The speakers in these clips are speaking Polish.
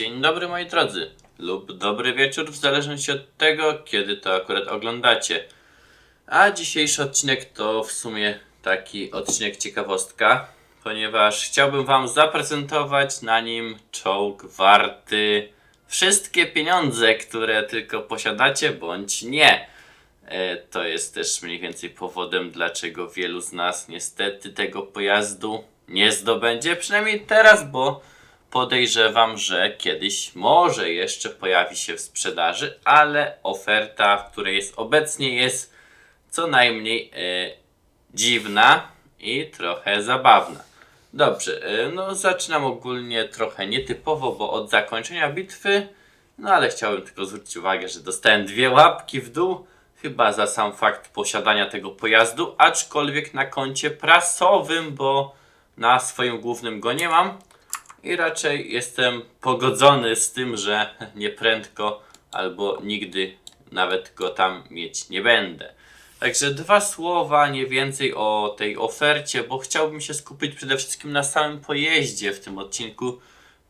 Dzień dobry moi drodzy, lub dobry wieczór w zależności od tego, kiedy to akurat oglądacie. A dzisiejszy odcinek to w sumie taki odcinek ciekawostka, ponieważ chciałbym wam zaprezentować na nim czołg warty wszystkie pieniądze, które tylko posiadacie, bądź nie. E, To jest też mniej więcej powodem, dlaczego wielu z nas niestety tego pojazdu nie zdobędzie, przynajmniej teraz, bo podejrzewam, że kiedyś może jeszcze pojawi się w sprzedaży, ale oferta, w której jest obecnie, jest co najmniej e, dziwna i trochę zabawna. Dobrze, e, no zaczynam ogólnie trochę nietypowo, bo od zakończenia bitwy, no ale chciałbym tylko zwrócić uwagę, że dostałem dwie łapki w dół, chyba za sam fakt posiadania tego pojazdu, aczkolwiek na koncie prasowym, bo na swoim głównym go nie mam. I raczej jestem pogodzony z tym, że nieprędko albo nigdy nawet go tam mieć nie będę. Także dwa słowa, nie więcej o tej ofercie, bo chciałbym się skupić przede wszystkim na samym pojeździe w tym odcinku,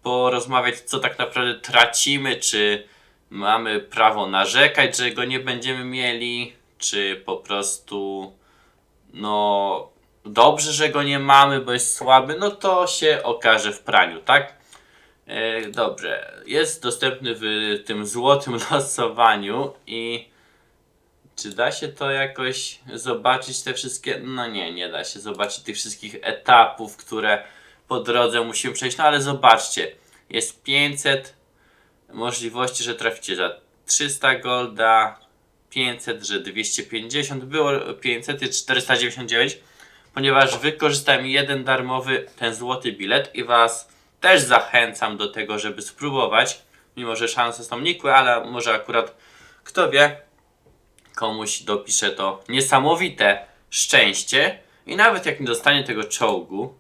porozmawiać co tak naprawdę tracimy, czy mamy prawo narzekać, że go nie będziemy mieli, czy po prostu no dobrze, że go nie mamy, bo jest słaby, no to się okaże w praniu, tak? E, dobrze, jest dostępny w tym złotym losowaniu i czy da się to jakoś zobaczyć te wszystkie? No nie, nie da się zobaczyć tych wszystkich etapów, które po drodze musimy przejść, no ale zobaczcie, jest 500 możliwości, że traficie za 300 golda, 500, że 250, było 500, jest 499, ponieważ wykorzystałem jeden darmowy, ten złoty bilet i Was też zachęcam do tego, żeby spróbować, mimo że szanse są nikłe, ale może akurat, kto wie, komuś dopisze to niesamowite szczęście i nawet jak nie dostanie tego czołgu,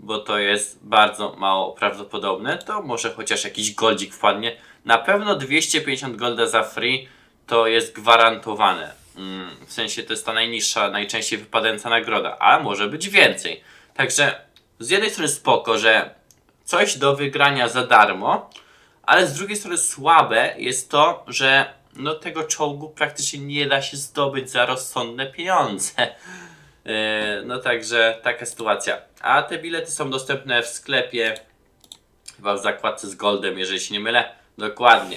bo to jest bardzo mało prawdopodobne, to może chociaż jakiś goldzik wpadnie. Na pewno 250 golda za free to jest gwarantowane. Mm, w sensie to jest ta najniższa, najczęściej wypadająca nagroda, a może być więcej. Także z jednej strony spoko, że coś do wygrania za darmo, ale z drugiej strony słabe jest to, że no tego czołgu praktycznie nie da się zdobyć za rozsądne pieniądze. Yy, No także taka sytuacja. A te bilety są dostępne w sklepie, chyba w zakładce z Goldem, jeżeli się nie mylę. Dokładnie.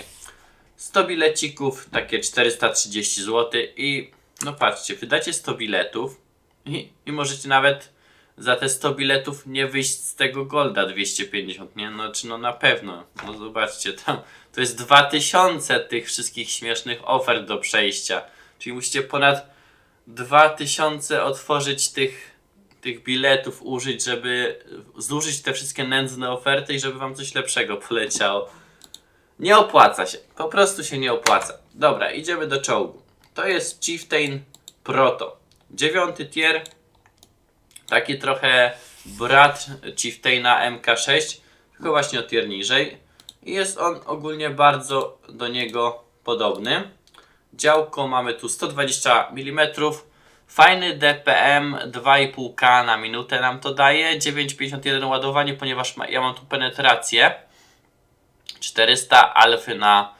100 bilecików, takie 430 zł i no patrzcie, wydacie 100 biletów i, i możecie nawet za te 100 biletów nie wyjść z tego Golda 250, nie? No czy no na pewno. No zobaczcie, tam to jest 2000 tych wszystkich śmiesznych ofert do przejścia. Czyli musicie ponad 2000 otworzyć tych, tych biletów, użyć, żeby zużyć te wszystkie nędzne oferty i żeby wam coś lepszego poleciało. Nie opłaca się. Po prostu się nie opłaca. Dobra, idziemy do czołgu. To jest Chieftain Proto. Dziewiąty tier. Taki trochę brat Chieftaina MK6. Tylko właśnie o tier niżej. I jest on ogólnie bardzo do niego podobny. Działko mamy tu 120 mm. Fajny DPM 2,5K na minutę nam to daje. 9,51 ładowanie, ponieważ ma, ja mam tu penetrację. 400 alfy na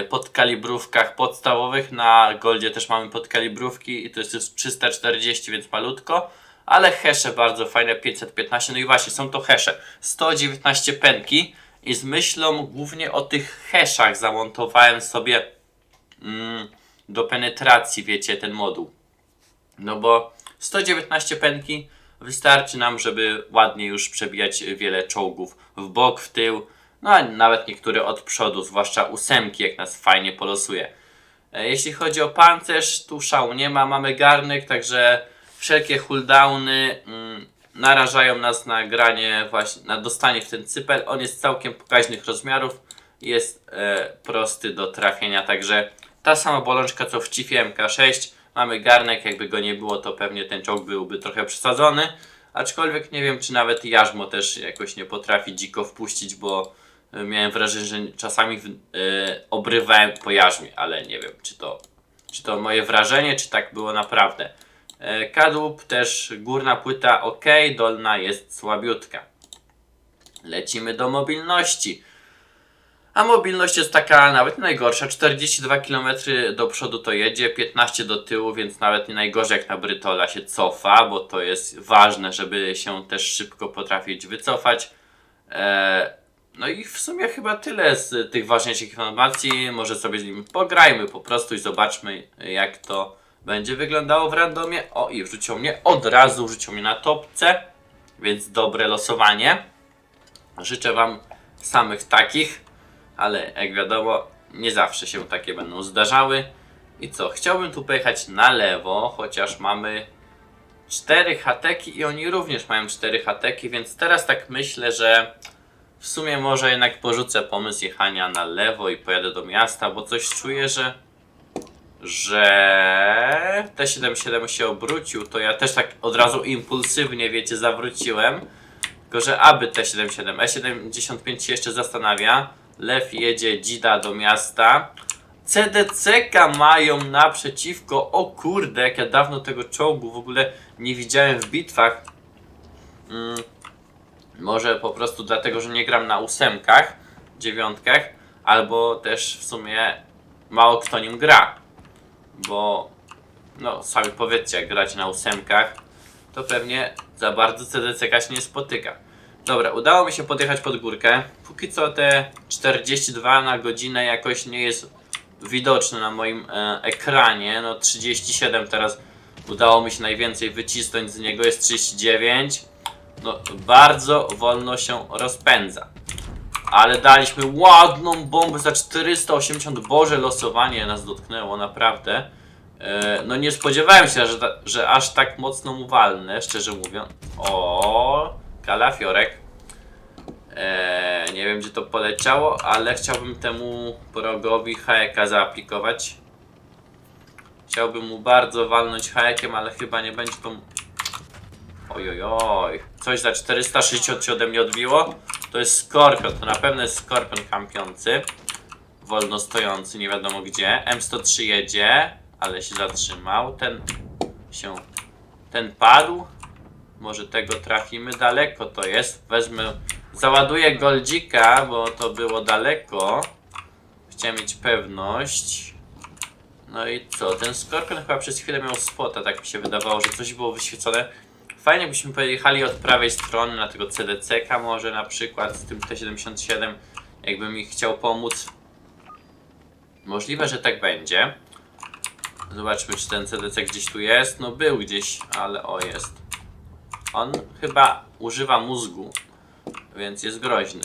y, podkalibrówkach podstawowych. Na Goldzie też mamy podkalibrówki i to jest już 340, więc malutko. Ale hesze bardzo fajne, 515. No i właśnie, są to hesze. 119 penki. I z myślą głównie o tych heszach zamontowałem sobie mm, do penetracji, wiecie, ten moduł. No bo 119 penki wystarczy nam, żeby ładnie już przebijać wiele czołgów w bok, w tył, no a nawet niektóre od przodu, zwłaszcza ósemki, jak nas fajnie polosuje. E, Jeśli chodzi o pancerz, tu szału nie ma, mamy garnek, także wszelkie cooldowny mm, narażają nas na granie, właśnie na dostanie w ten cypel. On jest całkiem pokaźnych rozmiarów, jest e, prosty do trafienia, także ta sama bolączka co w Chiefie MK6. Mamy garnek, jakby go nie było, to pewnie ten czołg byłby trochę przesadzony. Aczkolwiek nie wiem, czy nawet jarzmo też jakoś nie potrafi dziko wpuścić, bo miałem wrażenie, że czasami w, e, obrywałem po jarzmie, ale nie wiem, czy to, czy to moje wrażenie, czy tak było naprawdę. E, kadłub też górna płyta ok, dolna jest słabiutka. Lecimy do mobilności. A mobilność jest taka nawet najgorsza. 42 km do przodu to jedzie, 15 do tyłu, więc nawet nie najgorzej jak na Brytola się cofa, bo to jest ważne, żeby się też szybko potrafić wycofać. Eee, no i w sumie chyba tyle z tych ważniejszych informacji. Może sobie z nim pograjmy po prostu i zobaczmy jak to będzie wyglądało w randomie. O i wrzucił mnie od razu, wrzucił mnie na topce, więc dobre losowanie. Życzę Wam samych takich, ale jak wiadomo, nie zawsze się takie będą zdarzały. I co, chciałbym tu pojechać na lewo, chociaż mamy cztery hateki i oni również mają cztery hateki, więc teraz tak myślę, że w sumie może jednak porzucę pomysł jechania na lewo i pojadę do miasta, bo coś czuję, że że T77 się obrócił, to ja też tak od razu impulsywnie, wiecie, zawróciłem. Tylko, że aby T77, E75 się jeszcze zastanawia. Lew jedzie Dzida do miasta. CDCK mają naprzeciwko. O kurde, jak ja dawno tego czołgu w ogóle nie widziałem w bitwach. Może po prostu dlatego, że nie gram na ósemkach, dziewiątkach, albo też w sumie mało kto nim gra. Bo, no sami powiedzcie, jak gracie na ósemkach, to pewnie za bardzo CDCK się nie spotyka. Dobra, udało mi się podjechać pod górkę. Póki co te 42 na godzinę jakoś nie jest widoczne na moim e, ekranie. No 37 teraz udało mi się najwięcej wycisnąć z niego, jest 39. No bardzo wolno się rozpędza. Ale daliśmy ładną bombę za 480. Boże, losowanie nas dotknęło, naprawdę. E, no nie spodziewałem się, że, że aż tak mocno mu walnę, szczerze mówiąc. O, kalafiorek. E, nie wiem, gdzie to poleciało, ale chciałbym temu progowi hajeka zaaplikować. Chciałbym mu bardzo walnąć hajekiem, ale chyba nie będzie to... Ojojoj, coś za 460 się ode mnie odbiło. To jest Skorpion, to na pewno jest Skorpion kampiący. Wolno stojący, nie wiadomo gdzie. M103 jedzie, ale się zatrzymał. Ten się... Ten padł. Może tego trafimy daleko to jest. Wezmę... Załaduję goldzika, bo to było daleko. Chciałem mieć pewność. No i co? Ten Skorpion chyba przez chwilę miał spota, tak mi się wydawało, że coś było wyświecone. Fajnie byśmy pojechali od prawej strony na tego CDCK może na przykład z tym T77, jakby mi chciał pomóc. Możliwe, że tak będzie. Zobaczmy, czy ten CDC gdzieś tu jest. No był gdzieś, ale o jest. On chyba używa mózgu, więc jest groźny.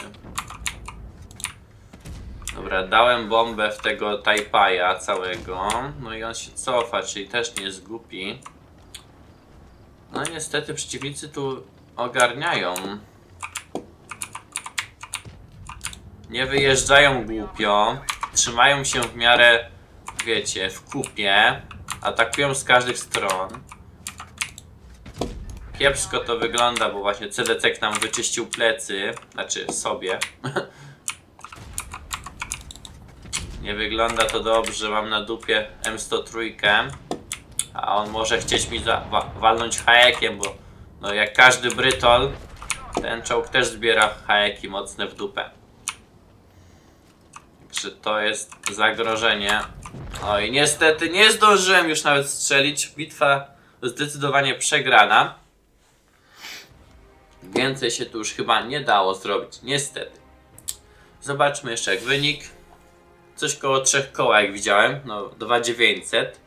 Dobra, dałem bombę w tego Taipaja całego. No i on się cofa, czyli też nie jest głupi. No niestety przeciwnicy tu ogarniają. Nie wyjeżdżają głupio. Trzymają się w miarę, wiecie, w kupie. Atakują z każdych stron. Kiepsko to wygląda, bo właśnie CDC nam wyczyścił plecy. Znaczy sobie. Nie wygląda to dobrze, mam na dupie M103. A on może chcieć mi za, wa, walnąć hajekiem, bo no jak każdy brytol, ten czołg też zbiera hajeki mocne w dupę. Także to jest zagrożenie. Oj, niestety nie zdążyłem już nawet strzelić. Bitwa zdecydowanie przegrana. Więcej się tu już chyba nie dało zrobić, niestety. Zobaczmy jeszcze jak wynik. Coś koło trzech koła jak widziałem, no 2900.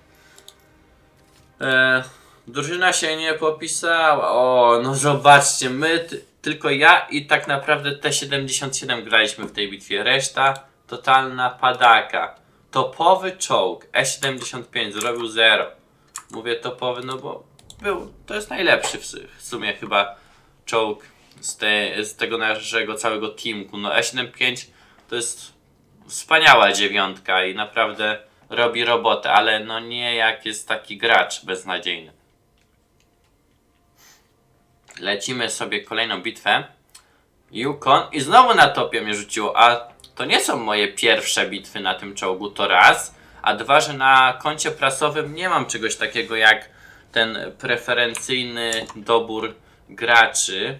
E, drużyna się nie popisała. O, no zobaczcie, my, ty, tylko ja i tak naprawdę T77 graliśmy w tej bitwie. Reszta totalna padaka. Topowy czołg E75 zrobił 0. Mówię topowy, no bo był, to jest najlepszy w, w sumie chyba czołg z, te, z tego naszego całego teamku. No E75 to jest wspaniała dziewiątka i naprawdę robi robotę, ale no nie jak jest taki gracz beznadziejny. Lecimy sobie kolejną bitwę. Yukon i znowu na topie mnie rzuciło, a to nie są moje pierwsze bitwy na tym czołgu, to raz, a dwa, że na koncie prasowym nie mam czegoś takiego jak ten preferencyjny dobór graczy.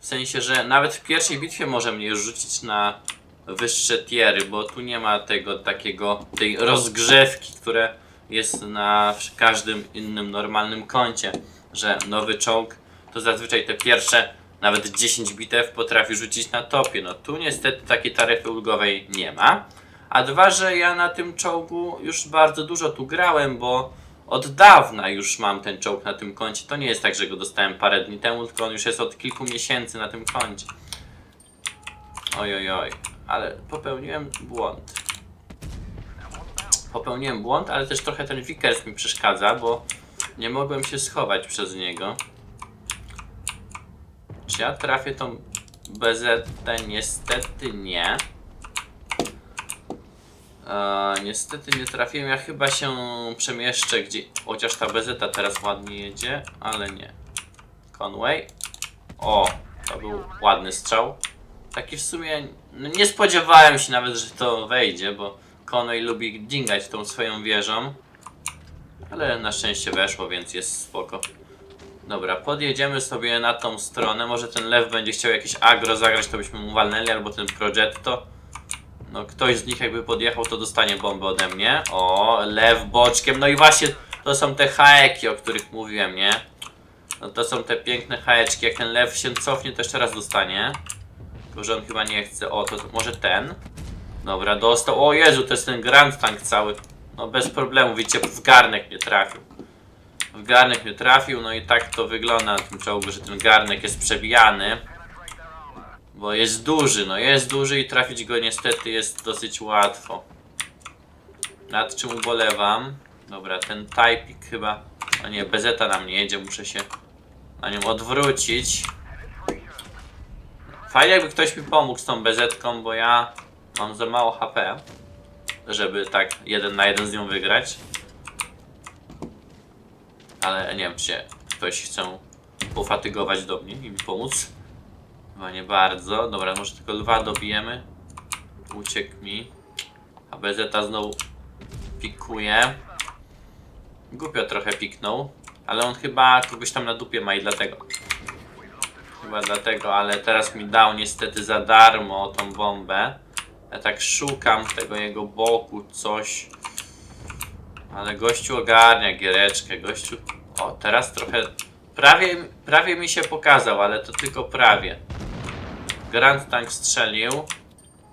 W sensie, że nawet w pierwszej bitwie może mnie rzucić na wyższe tiery, bo tu nie ma tego takiego, tej rozgrzewki, które jest na każdym innym normalnym koncie, że nowy czołg to zazwyczaj te pierwsze nawet 10 bitew potrafi rzucić na topie. No tu niestety takiej taryfy ulgowej nie ma. A dwa, że ja na tym czołgu już bardzo dużo tu grałem, bo od dawna już mam ten czołg na tym koncie. To nie jest tak, że go dostałem parę dni temu, tylko on już jest od kilku miesięcy na tym koncie. Oj, oj, oj. Ale popełniłem błąd. Popełniłem błąd, ale też trochę ten Vickers mi przeszkadza, bo nie mogłem się schować przez niego. Czy ja trafię tą BZ? Niestety nie. E, niestety nie trafiłem. Ja chyba się przemieszczę gdzie. Chociaż ta BZ teraz ładnie jedzie, ale nie. Conway. O, to był ładny strzał. Taki w sumie. No nie spodziewałem się nawet, że to wejdzie, bo Conway lubi dingać tą swoją wieżą. Ale na szczęście weszło, więc jest spoko. Dobra, podjedziemy sobie na tą stronę. Może ten lew będzie chciał jakieś agro zagrać, to byśmy mu walnęli, albo ten Progetto. No, ktoś z nich jakby podjechał, to dostanie bombę ode mnie. O, lew boczkiem. No i właśnie to są te haeki, o których mówiłem, nie? No to są te piękne haeczki. Jak ten lew się cofnie, to jeszcze raz dostanie. Tylko, on chyba nie chce. O, to może ten. Dobra, dostał. O Jezu, to jest ten Grand Tank cały. No bez problemu, widzicie, w garnek nie trafił. W garnek nie trafił, no i tak to wygląda na tym czołgu, że ten garnek jest przebijany. Bo jest duży, no jest duży i trafić go niestety jest dosyć łatwo. Nad czym ubolewam. Dobra, ten typik chyba... No nie, bezeta na mnie jedzie, muszę się na nią odwrócić. Fajnie jakby ktoś mi pomógł z tą bezetką, bo ja mam za mało HP, żeby tak jeden na jeden z nią wygrać. Ale nie wiem, czy ktoś chce pofatygować do mnie i mi pomóc. Chyba nie bardzo. Dobra, może tylko lwa dobijemy. Uciekł mi. A BZ znowu pikuje. Głupio trochę piknął. Ale on chyba kogoś tam na dupie ma i dlatego. Chyba dlatego, ale teraz mi dał niestety za darmo tą bombę. Ja tak szukam tego jego boku, coś. Ale gościu ogarnia giereczkę, gościu. O, teraz trochę. Prawie, prawie mi się pokazał, ale to tylko prawie. Grand Tank strzelił,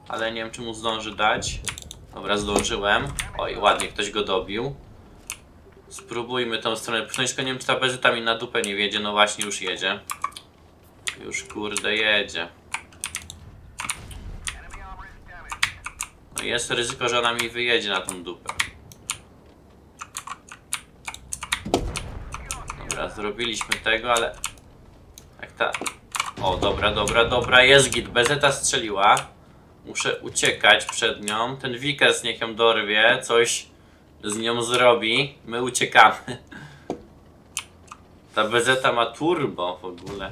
ale nie wiem czy mu zdąży dać. Dobra, zdążyłem. Oj, ładnie ktoś go dobił. Spróbujmy tą stronę pchnąć, tylko nie wiem czy ta bezyta mi na dupę nie wiedzie. No właśnie, już jedzie. Już kurde jedzie. No jest ryzyko, że ona mi wyjedzie na tą dupę. Dobra, zrobiliśmy tego, ale... Jak ta... O, dobra, dobra, dobra, jest git. Bezeta strzeliła. Muszę uciekać przed nią. Ten Vickers niech ją dorwie, coś z nią zrobi. My uciekamy. Ta Bezeta ma turbo w ogóle.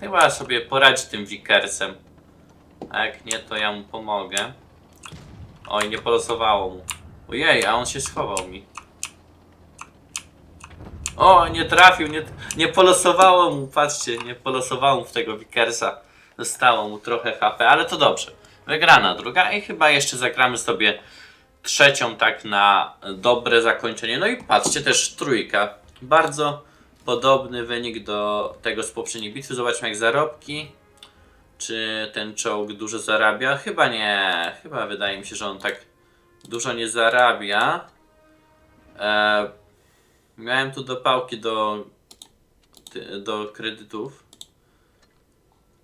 Chyba sobie poradzi tym Vickersem. A jak nie, to ja mu pomogę. Oj, nie polosowało mu. Ojej, a on się schował mi. O, nie trafił, nie, nie polosowało mu, patrzcie, nie polosowało mu w tego Vickersa. Zostało mu trochę HP, ale to dobrze. Wygrana druga i chyba jeszcze zagramy sobie trzecią tak na dobre zakończenie. No i patrzcie, też trójka. Bardzo podobny wynik do tego z poprzedniej bitwy. Zobaczmy jak zarobki. Czy ten czołg dużo zarabia? Chyba nie. Chyba wydaje mi się, że on tak dużo nie zarabia. Eee, Miałem tu dopałki do, do kredytów.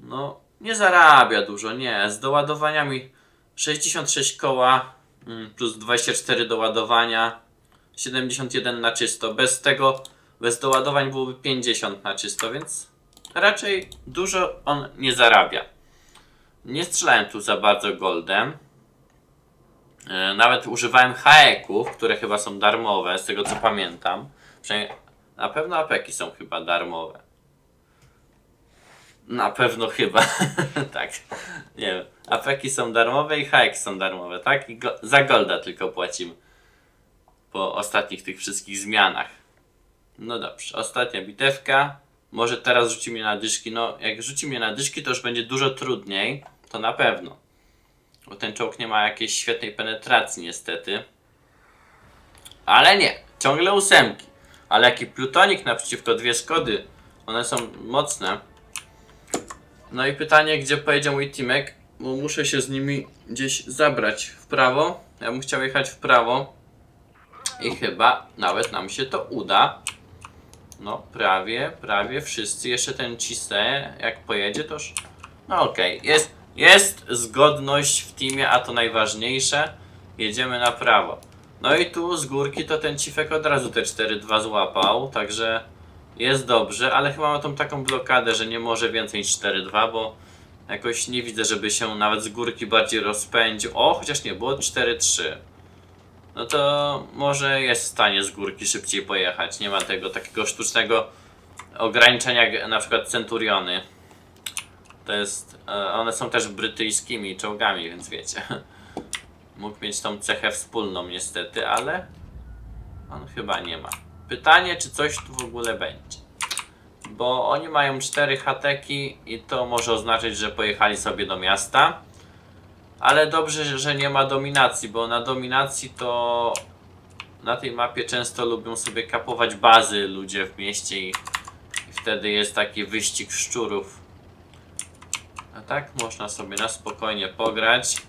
No, nie zarabia dużo, nie. Z doładowaniami 66 koła mm, plus 24 doładowania, 71 na czysto. Bez tego, bez doładowań byłoby 50 na czysto, więc raczej dużo on nie zarabia. Nie strzelałem tu za bardzo goldem. E, Nawet używałem haeków, które chyba są darmowe, z tego co pamiętam. Przynajmniej na pewno apeki są chyba darmowe. Na pewno chyba. tak. Nie wiem. Apeki są darmowe i haeki są darmowe, tak? I go, za golda tylko płacimy. Po ostatnich tych wszystkich zmianach. No dobrze, ostatnia bitewka. Może teraz rzuci mnie na dyszki. No, jak rzuci mnie na dyszki, to już będzie dużo trudniej. To na pewno. Bo ten czołg nie ma jakiejś świetnej penetracji niestety. Ale nie, ciągle ósemki. Ale jaki plutonik naprzeciwko dwie Skody. One są mocne. No i pytanie, gdzie pojedzie mój teamek? Bo muszę się z nimi gdzieś zabrać w prawo. Ja bym chciał jechać w prawo. I chyba nawet nam się to uda. No, prawie, prawie wszyscy. Jeszcze ten Cise, jak pojedzie, toż. No okej, jest, jest zgodność w teamie, a to najważniejsze. Jedziemy na prawo. No i tu z górki to ten Cifek od razu te 4-2 złapał, także jest dobrze, ale chyba ma tą taką blokadę, że nie może więcej niż 4-2, bo jakoś nie widzę, żeby się nawet z górki bardziej rozpędził. O, chociaż nie, było 4-3. No to może jest w stanie z górki szybciej pojechać. Nie ma tego takiego sztucznego ograniczenia jak na przykład Centuriony. To jest. e, One są też brytyjskimi czołgami, więc wiecie. Mógł mieć tą cechę wspólną niestety, ale on chyba nie ma. Pytanie, czy coś tu w ogóle będzie. Bo oni mają cztery hateki i to może oznaczać, że pojechali sobie do miasta. Ale dobrze, że- nie ma dominacji, bo na dominacji to na tej mapie często lubią sobie kapować bazy ludzie w mieście i, i wtedy jest taki wyścig szczurów. A tak można sobie na spokojnie pograć.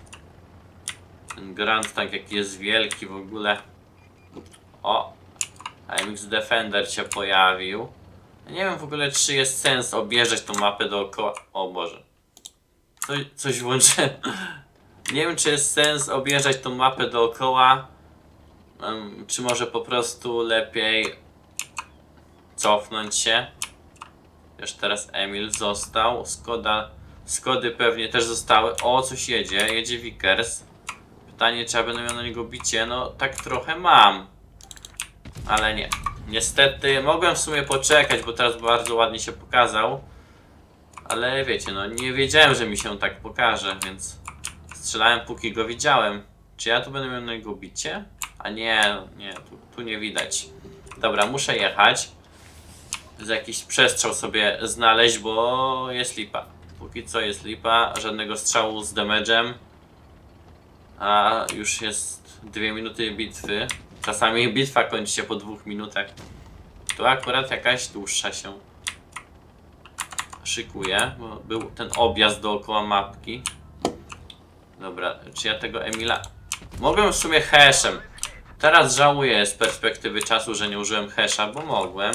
Ten Grand Tank jaki jest wielki w ogóle. O! AMX Defender się pojawił. Ja Nie wiem w ogóle czy jest sens objeżdżać tą mapę dookoła. O Boże. Coś, coś włączyłem. Nie wiem czy jest sens objeżdżać tą mapę dookoła. Czy może po prostu lepiej cofnąć się. Już teraz Emil został. Skoda. Skody pewnie też zostały. O, coś jedzie. Jedzie Vickers. Pytanie, czy ja będę miał na niego bicie? No, tak trochę mam. Ale nie. Niestety, mogłem w sumie poczekać, bo teraz bardzo ładnie się pokazał. Ale wiecie, no nie wiedziałem, że mi się tak pokaże, więc strzelałem póki go widziałem. Czy ja tu będę miał na niego bicie? A nie, nie, tu, tu nie widać. Dobra, muszę jechać. Z jakiś przestrzał sobie znaleźć, bo jest lipa. Póki co jest lipa, żadnego strzału z damage'em. A już jest dwie minuty bitwy. Czasami bitwa kończy się po dwóch minutach. Tu akurat jakaś dłuższa się szykuje, bo był ten objazd dookoła mapki. Dobra, czy ja tego Emila... Mogłem w sumie heszem. Teraz żałuję z perspektywy czasu, że nie użyłem hesza, bo mogłem.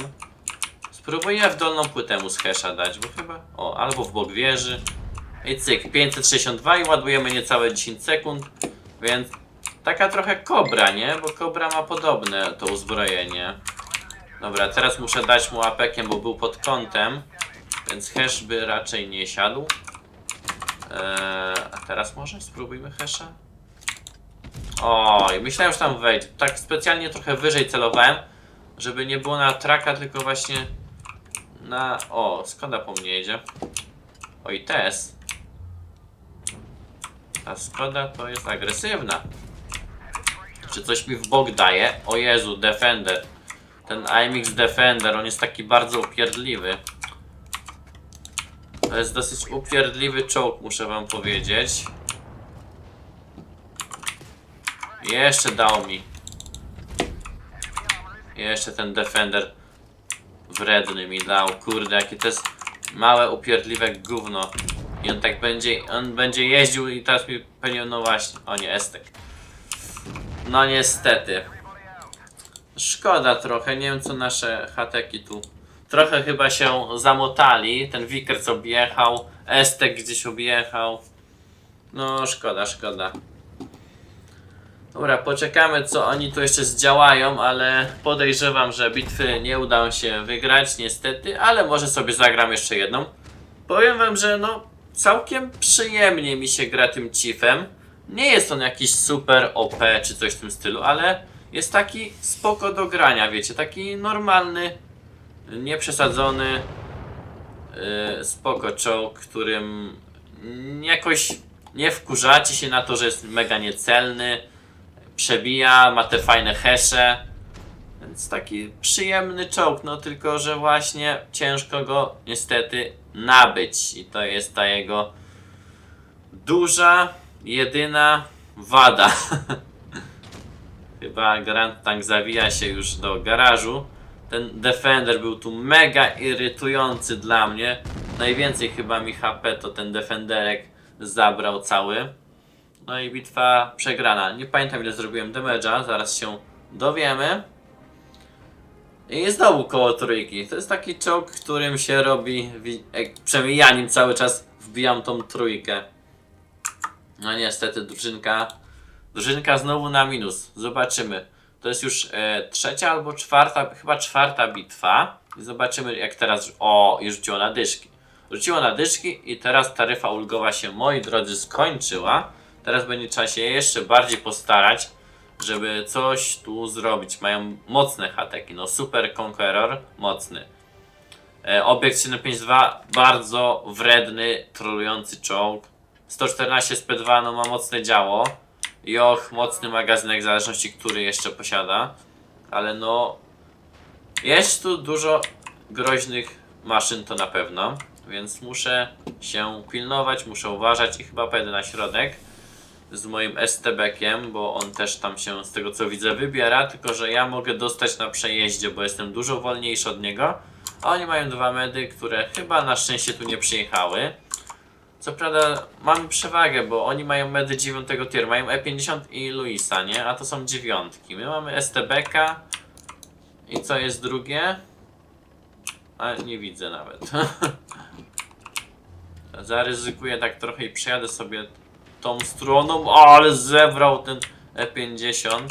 Spróbuję w dolną płytę mu z hesza dać, bo chyba... O, albo w bok wieży. I cyk, 562 i ładujemy niecałe 10 sekund, więc taka trochę kobra, nie? Bo kobra ma podobne to uzbrojenie. Dobra, teraz muszę dać mu apekiem, bo był pod kątem, więc hash by raczej nie siadł. Eee, a teraz może spróbujmy hasha? Oj, myślałem, że tam wejdzie. Tak specjalnie trochę wyżej celowałem, żeby nie było na traka, tylko właśnie na... O, Skoda po mnie jedzie. Oj, Tess. Ta Skoda to jest agresywna. Czy coś mi w bok daje? O Jezu, Defender. Ten AMX Defender, on jest taki bardzo upierdliwy. To jest dosyć upierdliwy czołg, muszę wam powiedzieć. Jeszcze dał mi. Jeszcze ten Defender wredny mi dał. Kurde, jakie to jest małe, upierdliwe gówno. I on tak będzie, on będzie jeździł i teraz mi pewnie, no właśnie, o nie, Estek. No niestety. Szkoda trochę, nie wiem co nasze hateki tu. Trochę chyba się zamotali. Ten Vickers objechał, Estek gdzieś objechał. No szkoda, szkoda. Dobra, poczekamy co oni tu jeszcze zdziałają, ale podejrzewam, że bitwy nie uda się wygrać niestety, ale może sobie zagram jeszcze jedną. Powiem wam, że no całkiem przyjemnie mi się gra tym Chiefem. Nie jest on jakiś super OP czy coś w tym stylu, ale jest taki spoko do grania, wiecie, taki normalny, nieprzesadzony, yy, spoko czołg, którym jakoś nie wkurzacie się na to, że jest mega niecelny, przebija, ma te fajne hesze, więc taki przyjemny czołg, no tylko, że właśnie ciężko go niestety nabyć i to jest ta jego duża jedyna wada. Chyba Grand Tank zawija się już do garażu. Ten Defender był tu mega irytujący dla mnie. Najwięcej chyba mi HP to ten Defenderek zabrał cały. No i bitwa przegrana. Nie pamiętam ile zrobiłem damage'a, zaraz się dowiemy. I znowu koło trójki. To jest taki czołg, którym się robi, wi- jak przynajmniej ja nim cały czas wbijam tą trójkę. No niestety drużynka, drużynka znowu na minus. Zobaczymy. To jest już e, trzecia albo czwarta, chyba czwarta bitwa. I zobaczymy jak teraz, o i rzuciło na dyszki. Rzuciło na dyszki i teraz taryfa ulgowa się, moi drodzy, skończyła. Teraz będzie trzeba się jeszcze bardziej postarać, żeby coś tu zrobić. Mają mocne hateki, no Super Conqueror, mocny. E, obiekt 752, bardzo wredny, trolujący czołg. 114 SP2, no ma mocne działo. Joch, mocny magazynek, w zależności który jeszcze posiada. Ale no, jest tu dużo groźnych maszyn, to na pewno. Więc muszę się pilnować, muszę uważać i chyba pojedę na środek z moim STB-kiem, bo on też tam się z tego co widzę wybiera, tylko że ja mogę dostać na przejeździe, bo jestem dużo wolniejszy od niego. A oni mają dwa medy, które chyba na szczęście tu nie przyjechały. Co prawda mamy przewagę, bo oni mają medy 9 tier, mają E50 i Luisa, nie? A to są dziewiątki. My mamy STB-ka i co jest drugie? A nie widzę nawet. Zaryzykuję tak trochę i przejadę sobie tą stroną, o, ale zebrał ten E50.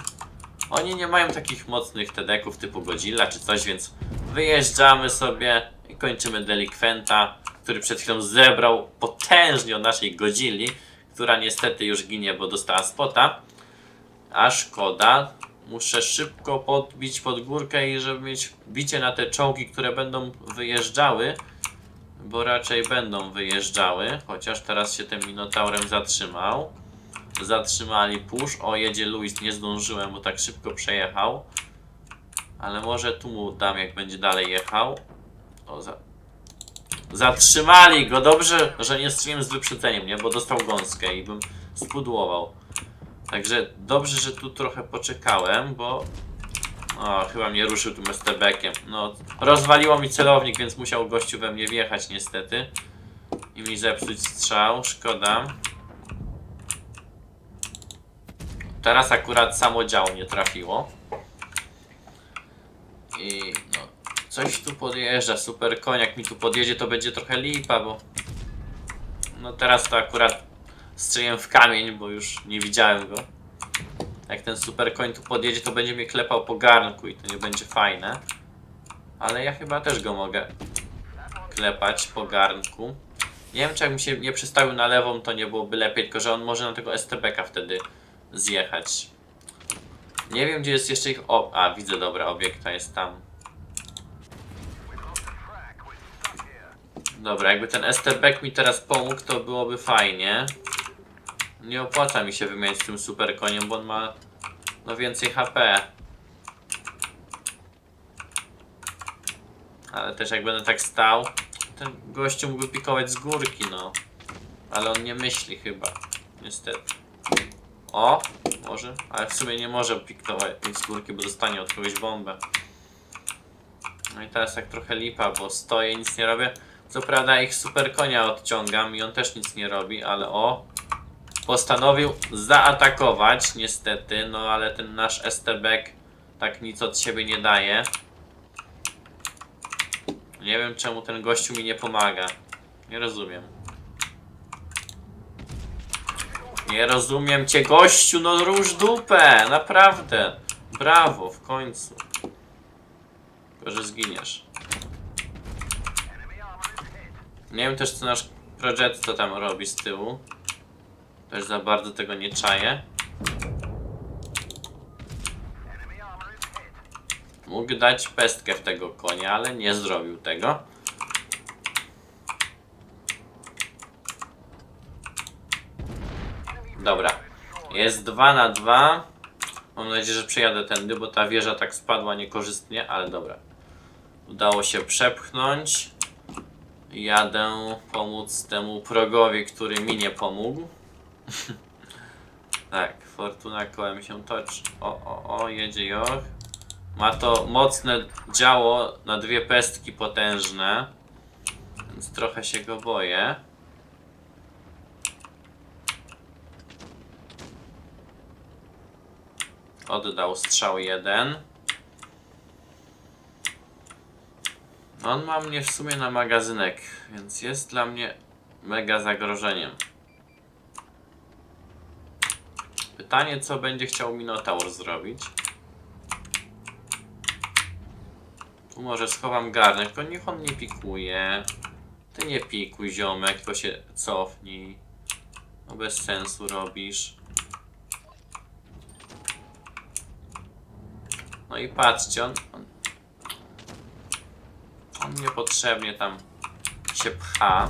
Oni nie mają takich mocnych tedeków typu Godzilla czy coś, więc wyjeżdżamy sobie i kończymy delikwenta, który przed chwilą zebrał potężnie od naszej Godzilli, która niestety już ginie, bo dostała spota. A szkoda. Muszę szybko podbić pod górkę i żeby mieć bicie na te czołgi, które będą wyjeżdżały. Bo raczej będą wyjeżdżały, chociaż teraz się tym Minotaurem zatrzymał. Zatrzymali push. O, jedzie Luis, nie zdążyłem, bo tak szybko przejechał. Ale może tu mu dam, jak będzie dalej jechał. O, za... Zatrzymali go! Dobrze, że nie strzeliłem z wyprzedzeniem, nie? Bo dostał gąskę i bym spudłował. Także dobrze, że tu trochę poczekałem, bo o, chyba mnie ruszył tym STB-kiem. No, rozwaliło mi celownik, więc musiał gościu we mnie wjechać niestety. I mi zepsuć strzał, szkoda. Teraz akurat samo działo nie trafiło. I no, coś tu podjeżdża, super koń. Jak mi tu podjedzie, to będzie trochę lipa, bo... No teraz to akurat strzeliłem w kamień, bo już nie widziałem go. Jak ten super koń tu podjedzie, to będzie mnie klepał po garnku i to nie będzie fajne. Ale ja chyba też go mogę klepać po garnku. Nie wiem, czy jakbym się nie przystawił na lewą, to nie byłoby lepiej, tylko że on może na tego STB-ka wtedy zjechać. Nie wiem, gdzie jest jeszcze ich... O, a widzę, dobra, obiekta jest tam. Dobra, jakby ten STB mi teraz pomógł, to byłoby fajnie. Nie opłaca mi się wymieniać z tym super koniem, bo on ma no więcej HP. Ale też jak będę tak stał, ten gościu mógłby pikować z górki, no. Ale on nie myśli chyba, niestety. O, może, ale w sumie nie może pikować z górki, bo dostanie od kogoś bombę. No i teraz tak trochę lipa, bo stoję, nic nie robię. Co prawda ich super konia odciągam i on też nic nie robi, ale o, postanowił zaatakować, niestety, no ale ten nasz STB tak nic od siebie nie daje. Nie wiem czemu ten gościu mi nie pomaga. Nie rozumiem. Nie rozumiem cię gościu, no róż dupę, naprawdę. Brawo, w końcu. Tylko, że zginiesz. Nie wiem też co nasz project co tam robi z tyłu. Też za bardzo tego nie czaję. Mógł dać pestkę w tego konia, ale nie zrobił tego. Dobra. Jest 2 na 2. Mam nadzieję, że przejadę tędy, bo ta wieża tak spadła niekorzystnie, ale dobra. Udało się przepchnąć. Jadę pomóc temu progowi, który mi nie pomógł. Tak, fortuna kołem się toczy. O, o, o, jedzie Joch. Ma to mocne działo na dwie pestki potężne. Więc trochę się go boję. Oddał strzał jeden. On ma mnie w sumie na magazynek, więc jest dla mnie mega zagrożeniem. Pytanie, co będzie chciał Minotaur zrobić. Tu może schowam garnek, tylko niech on nie pikuje. Ty nie pikuj, ziomek, tylko się cofnij. No bez sensu robisz. No i patrzcie, on, niepotrzebnie tam się pcha.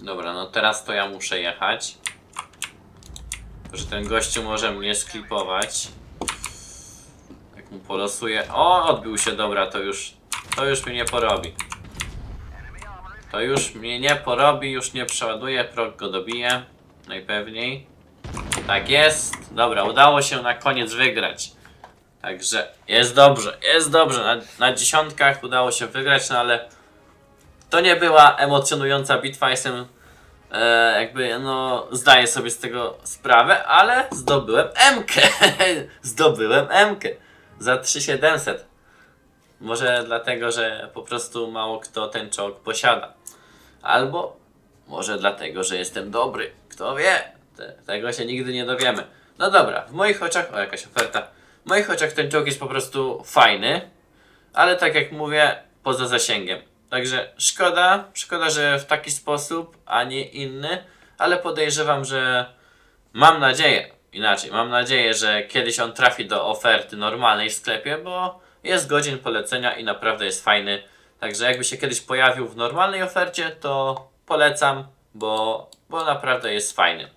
Dobra, no teraz to ja muszę jechać. Że ten gościu może mnie sklipować. Jak mu polosuje. O, odbił się, dobra, to już. To już mnie nie porobi. To już mnie nie porobi, już nie przeładuje, prog go dobije. Najpewniej. Tak jest. Dobra, udało się na koniec wygrać. Także jest dobrze, jest dobrze. Na, na dziesiątkach udało się wygrać, no ale to nie była emocjonująca bitwa. Jestem e, jakby, no, zdaję sobie z tego sprawę, ale zdobyłem MK. zdobyłem MK za 3700. Może dlatego, że po prostu mało kto ten czołg posiada. Albo może dlatego, że jestem dobry. Kto wie? Te, tego się nigdy nie dowiemy. No dobra, w moich oczach. O, jakaś oferta. W moich oczach ten czołg jest po prostu fajny, ale tak jak mówię, poza zasięgiem. Także szkoda, szkoda, że w taki sposób, a nie inny, ale podejrzewam, że mam nadzieję, inaczej, mam nadzieję, że kiedyś on trafi do oferty normalnej w sklepie, bo jest godzin polecenia i naprawdę jest fajny. Także jakby się kiedyś pojawił w normalnej ofercie, to polecam, bo, bo naprawdę jest fajny.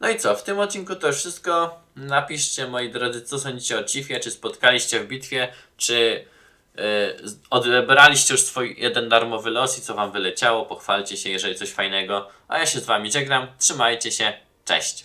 No i co, w tym odcinku to już wszystko. Napiszcie moi drodzy, co sądzicie o Chiefie, czy spotkaliście w bitwie, czy yy, odebraliście już swój jeden darmowy los i co wam wyleciało. Pochwalcie się, jeżeli coś fajnego. A ja się z wami żegnam. Trzymajcie się. Cześć.